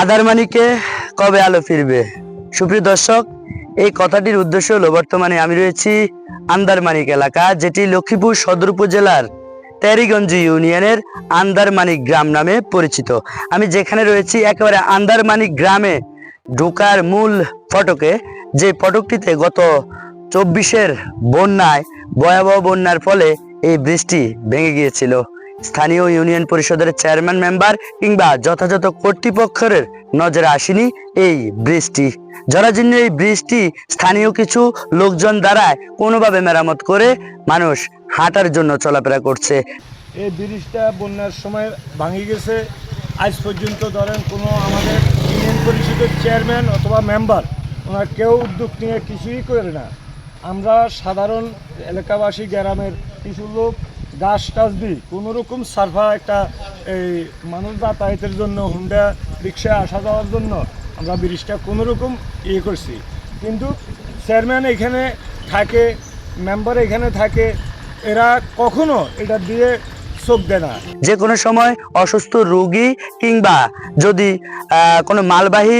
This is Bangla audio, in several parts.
আদারমানিকে কবে আলো ফিরবে? সুপ্রিয় দর্শক, এই কথাটির উদ্দেশ্য হলো, বর্তমানে আমি রয়েছি আন্দারমানিক এলাকা, যেটি লক্ষ্মীপুর সদর উপজেলার তেরিগঞ্জ ইউনিয়নের আন্দারমানিক গ্রাম নামে পরিচিত। আমি যেখানে রয়েছি, একেবারে আন্দারমানিক গ্রামে ঢোকার মূল ফটকে, যে ফটকটিতে গত চব্বিশের বন্যায়, ভয়াবহ বন্যার ফলে এই বৃষ্টি ভেঙে গিয়েছিল। স্থানীয় ইউনিয়ন পরিষদের চেয়ারম্যান মেম্বার কিংবা যথাযথ কর্তৃপক্ষের নজরে আসেনি এই বৃষ্টি জরাজীর্ণ এই বৃষ্টি স্থানীয় কিছু লোকজন দ্বারায় কোনোভাবে মেরামত করে মানুষ হাঁটার জন্য চলাফেরা করছে। এই ব্রিজটা বন্যার সময় ভাঙে গেছে। আজ পর্যন্ত ধরেন কোনো আমাদের ইউনিয়ন পরিষদের চেয়ারম্যান অথবা মেম্বার ওনার কেউ উদ্যোগ নিয়ে কিছুই করে না। আমরা সাধারণ এলাকাবাসী, গ্রামের কিছু লোক গাছ টাছ দিই কোনো রকম সার্ভা একটা এই মানুষ যাতায়াতের জন্য, হুন্ডা রিক্সা আসা যাওয়ার জন্য আমরা ব্রিজটা কোনো রকম ইয়ে করছি। কিন্তু চেয়ারম্যান এখানে থাকে, মেম্বার এখানে থাকে, এরা কখনো এটা দিয়ে চোখ দেয় না। যে কোনো সময় অসুস্থ রোগী কিংবা যদি কোনো মালবাহী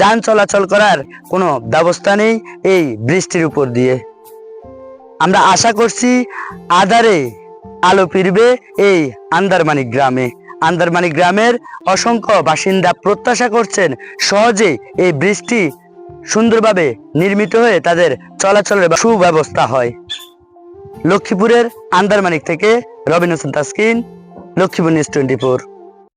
যান চলাচল করার কোনো ব্যবস্থা নেই এই বৃষ্টির উপর দিয়ে। আমরা আশা করছি আধারে আলো ফিরবে এই আন্দারমানি গ্রামে। আন্দারমানি গ্রামের অসংখ্য বাসিন্দা প্রত্যাশা করছেন সহজে এই বৃষ্টি সুন্দরভাবে নির্মিত হয়ে তাদের চলাচলের সুব্যবস্থা হয়। লক্ষ্মীপুরের আন্দারমানিক থেকে Robin Hossain Taskin Lakshmipur news twenty four.